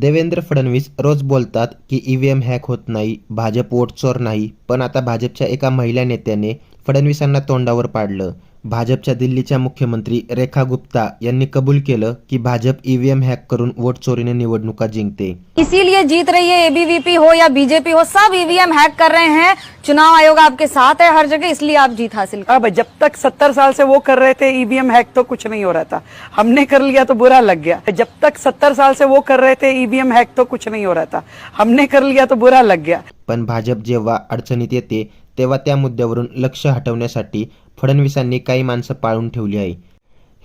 देवेंद्र फडणवीस रोज बोलतात की EVM hack होत नाही भाजप वोटचोर नाही. पण आता भाजपच्या एका महिला नेत्याने फडणवीसांना तोंडावर पाडलं. भाजपच्या दिल्लीच्या मुख्यमंत्री रेखा गुप्ता यांनी कबूल केलं की भाजप ईव्हीएम हॅक करून वोट चोरीने निवडणुका जिंकते. इसीलिए जीत रही है एबीवीपी हो या बीजेपी हो सब ईवीएम हैक कर रहे हैं। चुनाव आयोग आपके साथ है हर जगह इसलिए आप जीत हासिल कर अब जब तक सत्तर साल से वो कर रहे थे ईवीएम हैक तो कुछ नहीं हो रहा था। हमने कर लिया तो बुरा लग गया। जब तक सत्तर साल से वो कर रहे थे ईवीएम हैक तो कुछ नहीं हो रहा था। हमने कर लिया तो बुरा लग गया। पण भाजप जेव्हा अडचणीत येते तेव्हा त्या मुद्द्यावरून लक्ष हटवण्यासाठी फडणवीसांनी काही माणसं पाळून ठेवली आहे.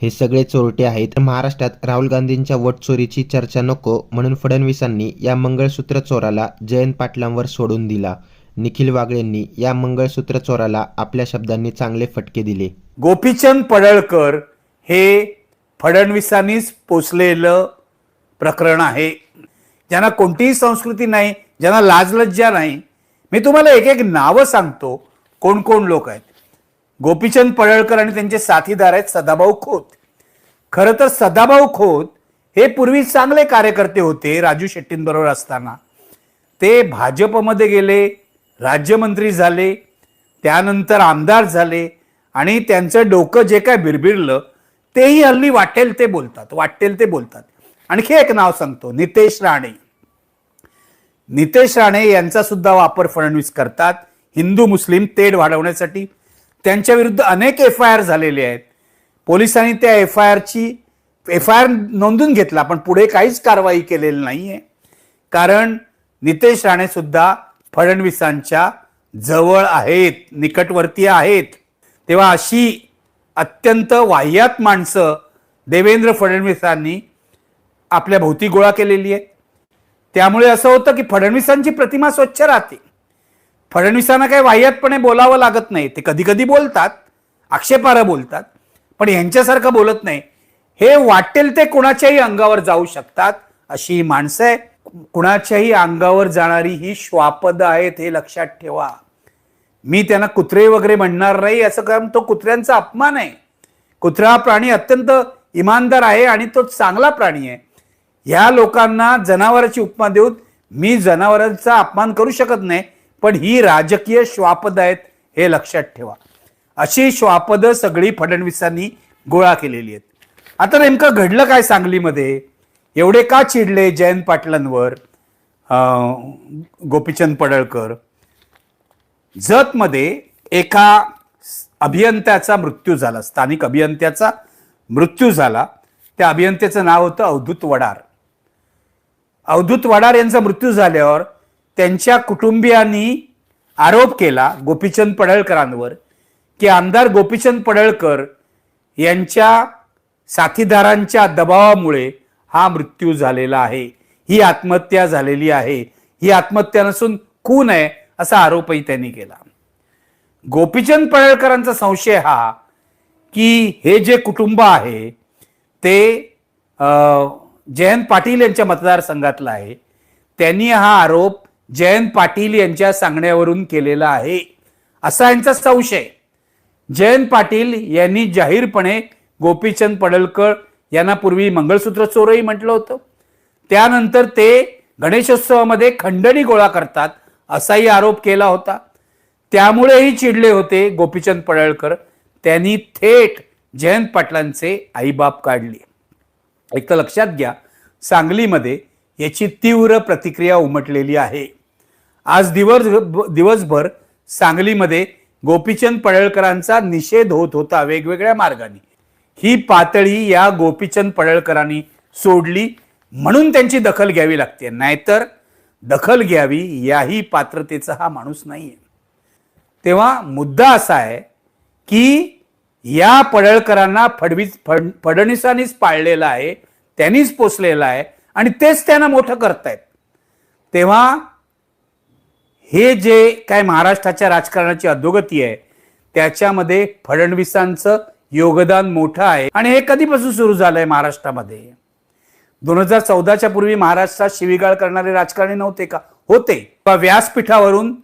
हे सगळे चोरटे आहेत. महाराष्ट्रात राहुल गांधींच्या वटचोरीची चर्चा नको म्हणून फडणवीसांनी या मंगळसूत्र चोराला जयंत पाटलांवर सोडून दिला. निखिल वागळेंनी या मंगळसूत्र चोराला आपल्या शब्दांनी चांगले फटके दिले. गोपीचंद पडळकर हे फडणवीसांनीच पोचलेलं प्रकरण आहे. ज्यांना कोणतीही संस्कृती नाही ज्यांना लाजलज्जा नाही. मी तुम्हाला एक एक नावं सांगतो. कोण कोण लोक आहेत? गोपीचंद पडळकर आणि त्यांचे साथीदार आहेत सदाभाऊ खोत. खरं तर सदाभाऊ खोत हे पूर्वी चांगले कार्यकर्ते होते राजू शेट्टींबरोबर असताना. ते भाजपमध्ये गेले राज्यमंत्री झाले त्यानंतर आमदार झाले आणि त्यांचं डोकं जे काय बिरबिरलं तेही हल्ली वाटेल ते बोलतात वाटेल ते बोलतात. आणखी एक नाव सांगतो नितेश राणे. नितेश राणे यांचा सुद्धा वापर फडणवीस करतात हिंदू मुस्लिम तेढ वाढवण्यासाठी. त्यांच्या विरुद्ध अनेक एफ आय आर झालेले आहेत. पोलिसांनी त्या एफ आय आरची एफ आय आर नोंदून घेतला पण पुढे काहीच कारवाई केलेली नाही आहे कारण नितेश राणेसुद्धा फडणवीसांच्या जवळ आहेत निकटवर्तीय आहेत. तेव्हा अशी अत्यंत वाह्यात माणसं देवेंद्र फडणवीसांनी आपल्या भोवती गोळा केलेली आहे त्यामुळे असं होतं की फडणवीसांची प्रतिमा स्वच्छ राहते. फडणवीसांना काही वाह्यातपणे बोलावं लागत नाही. ते कधी कधी बोलतात आक्षेपार्ह बोलतात पण यांच्यासारखं बोलत नाही. हे वाटेल ते कुणाच्याही अंगावर जाऊ शकतात अशी ही माणसं आहे कुणाच्याही अंगावर जाणारी ही श्वापद आहेत हे लक्षात ठेवा. मी त्यांना कुत्रे वगैरे म्हणणार नाही असं कारण तो कुत्र्यांचा अपमान आहे. कुत्रा हा प्राणी अत्यंत इमानदार आहे आणि तो चांगला प्राणी आहे. ह्या लोकांना जनावराची उपमा देऊन मी जनावरांचा अपमान करू शकत नाही. पण ही राजकीय श्वापद आहेत हे लक्षात ठेवा. अशी श्वापद सगळी फडणवीसांनी गोळा केलेली आहेत. आता नेमकं घडलं काय सांगलीमध्ये? एवढे का चिडले जयंत पाटलांवर? अं, गोपीचंद पडळकर. जतमध्ये एका अभियंत्याचा मृत्यू झाला स्थानिक अभियंत्याचा मृत्यू झाला. त्या अभियंत्याचं नाव होतं अवधूत वडार. अवधूत वडार यांचा मृत्यू झाल्यावर त्यांच्या कुटुंबियांनी आरोप केला गोपीचंद पडळकरांवर की आमदार गोपीचंद पडळकर यांच्या साथीदारांच्या दबावामुळे हा मृत्यू झालेला आहे. ही आत्महत्या झालेली आहे. ही आत्महत्या नसून खून आहे असा आरोपही त्यांनी केला. गोपीचंद पडळकरांचा संशय हा की हे जे कुटुंब आहे ते जयंत पाटील यांच्या मतदारसंघातलं आहे. त्यांनी हा आरोप जयंत पाटील यांच्या सांगण्यावरून केलेला आहे. असा यांचा संशय. जयंत पाटील यांनी जाहीरपणे गोपीचंद पडळकर यांना पूर्वी मंगळसूत्र चोरही म्हटलं होतं. त्यानंतर ते गणेशोत्सवामध्ये खंडणी गोळा करतात असाही आरोप केला होता. त्यामुळेही चिडले होते गोपीचंद पडळकर त्यांनी थेट जयंत पाटलांचे आईबाप काढले. एक तर लक्षात घ्या सांगलीमध्ये याची तीव्र प्रतिक्रिया उमटलेली आहे. आज दिवस दिवसभर सांगलीमध्ये गोपीचंद पडळकरांचा निषेध होत होता वेगवेगळ्या मार्गाने. ही पातळी या गोपीचंद पडळकरांनी सोडली म्हणून त्यांची दखल घ्यावी लागते. नाहीतर दखल घ्यावी याही पात्रतेचा हा माणूस नाहीये. तेव्हा मुद्दा असा आहे की या पडळकरांना फडवीस फड फडणवीसांनीच पाळलेला आहे त्यांनीच पोचलेला आहे आणि तेच त्यांना मोठं करतायत. तेव्हा हे जे काय महाराष्ट्राच्या राजकारणाची अधोगती आहे त्याच्यामध्ये फडणवीसांचं योगदान मोठं आहे. आणि हे कधीपासून सुरू झालंय महाराष्ट्रामध्ये? दोन हजार चौदाच्या पूर्वी महाराष्ट्रात शिवीगाळ करणारे राजकारणी नव्हते का? होते. किंवा व्यासपीठावरून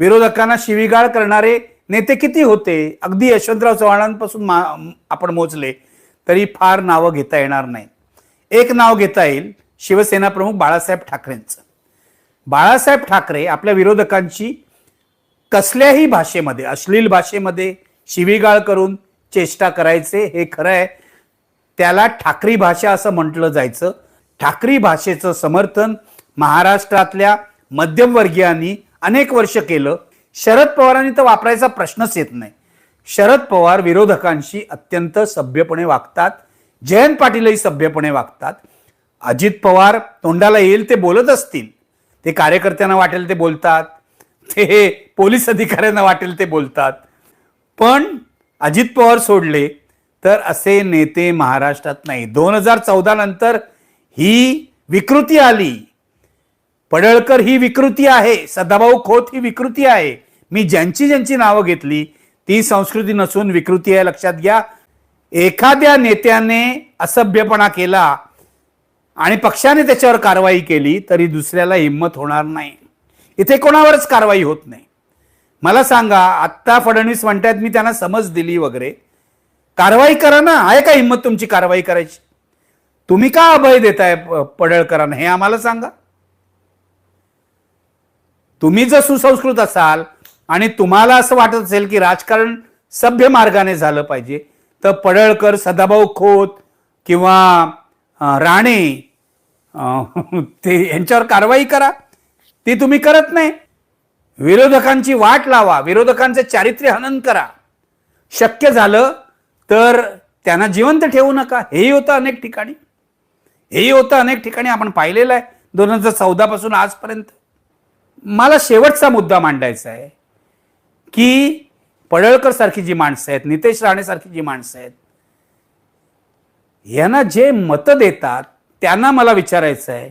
विरोधकांना शिवीगाळ करणारे नेते किती होते? अगदी यशवंतराव चव्हाणांपासून मा- आपण मोजले तरी फार नावं घेता येणार नाही एक नाव घेता येईल शिवसेना प्रमुख बाळासाहेब ठाकरेंचं. बाळासाहेब ठाकरे आपल्या विरोधकांची कसल्याही भाषेमध्ये अश्लील भाषेमध्ये शिवीगाळ करून चेष्टा करायचे हे खरं आहे. त्याला ठाकरी भाषा असं म्हटलं जायचं. ठाकरी भाषेचं समर्थन महाराष्ट्रातल्या मध्यमवर्गीयांनी अनेक वर्ष केलं. शरद पवारांनी तर वापरायचा प्रश्नच येत नाही. शरद पवार विरोधकांशी अत्यंत सभ्यपणे वागतात. जयंत पाटीलही सभ्यपणे वागतात. अजित पवार तोंडाला येईल ते बोलत असतील. ते कार्यकर्त्यांना वाटेल ते बोलतात. ते पोलीस अधिकाऱ्यांना वाटेल ते बोलतात. पण अजित पवार सोडले तर असे नेते महाराष्ट्रात नाही. दोन हजार चौदा नंतर ही विकृती आली. पडळकर ही विकृती आहे. सदाभाऊ खोत ही विकृती आहे. मी ज्यांची ज्यांची नावं घेतली ती संस्कृती नसून विकृती आहे लक्षात घ्या. एखाद्या नेत्याने असभ्यपणा केला आणि पक्षाने त्याच्यावर कारवाई केली तरी दुसऱ्याला हिंमत होणार नाही. इथे कोणावरच कारवाई होत नाही. मला सांगा आत्ता फडणवीस म्हणतात मी त्यांना समज दिली वगैरे. कारवाई करा ना आहे का हिंमत तुमची कारवाई करायची? तुम्ही का अभय देताय पडळकरांना हे आम्हाला सांगा. तुम्ही जर सुसंस्कृत असाल आणि तुम्हाला असं वाटत असेल की राजकारण सभ्य मार्गाने झालं पाहिजे तर पडळकर सदाभाऊ खोत किंवा राणे ते यांच्यावर कारवाई करा. ती तुम्ही करत नाही. विरोधकांची वाट लावा. विरोधकांचे चारित्र्य हनन करा. शक्य झालं तर त्यांना जिवंत ठेवू नका. हेही होतं अनेक ठिकाणी. हेही होतं अनेक ठिकाणी. आपण पाहिलेलं आहे. दोन हजार चौदापासून आजपर्यंत. मला शेवटचा मुद्दा मांडायचा आहे की पडळकर सारखी जी माणसं आहेत नितेश राणेसारखी जी माणसं आहेत यांना जे मतं देतात त्यांना मला विचारायचं आहे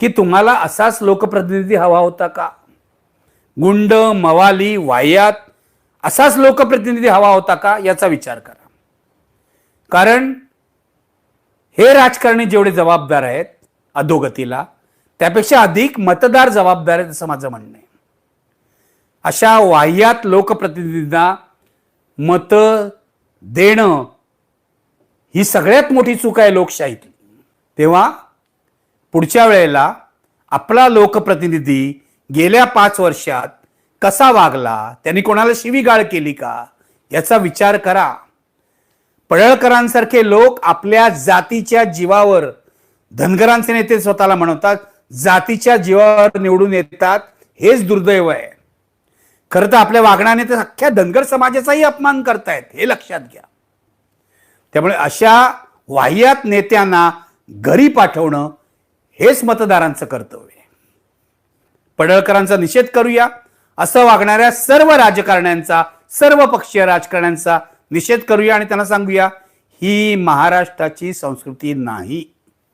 की तुम्हाला असाच लोकप्रतिनिधी हवा होता का? गुंड मवाली वाह्यात असाच लोकप्रतिनिधी हवा होता का? याचा विचार करा. कारण हे राजकारणी जेवढे जबाबदार आहेत अधोगतीला त्यापेक्षा अधिक मतदार जबाबदार आहेत असं माझं म्हणणं आहे. अशा वाह्यात लोकप्रतिनिधींना मतं देणं ही सगळ्यात मोठी चूक आहे लोकशाहीतली. तेव्हा पुढच्या वेळेला आपला लोकप्रतिनिधी गेल्या पाच वर्षात कसा वागला त्यांनी कोणाला शिवीगाळ केली का याचा विचार करा. पडळकरांसारखे लोक आपल्या जातीच्या जीवावर धनगरांचे नेते स्वतःला म्हणवतात जातीच्या जीवावर निवडून येतात हेच दुर्दैव आहे. खरं तर आपल्या वागण्याने तर अख्ख्या धनगर समाजाचाही अपमान करतायत हे लक्षात घ्या. त्यामुळे अशा वाह्यात नेत्यांना घरी पाठवणं हेच मतदारांचं कर्तव्य आहे. पडळकरांचा निषेध करूया. असं वागणाऱ्या सर्व राजकारण्यांचा सर्व पक्षीय राजकारण्यांचा निषेध करूया आणि त्यांना सांगूया ही महाराष्ट्राची संस्कृती नाही.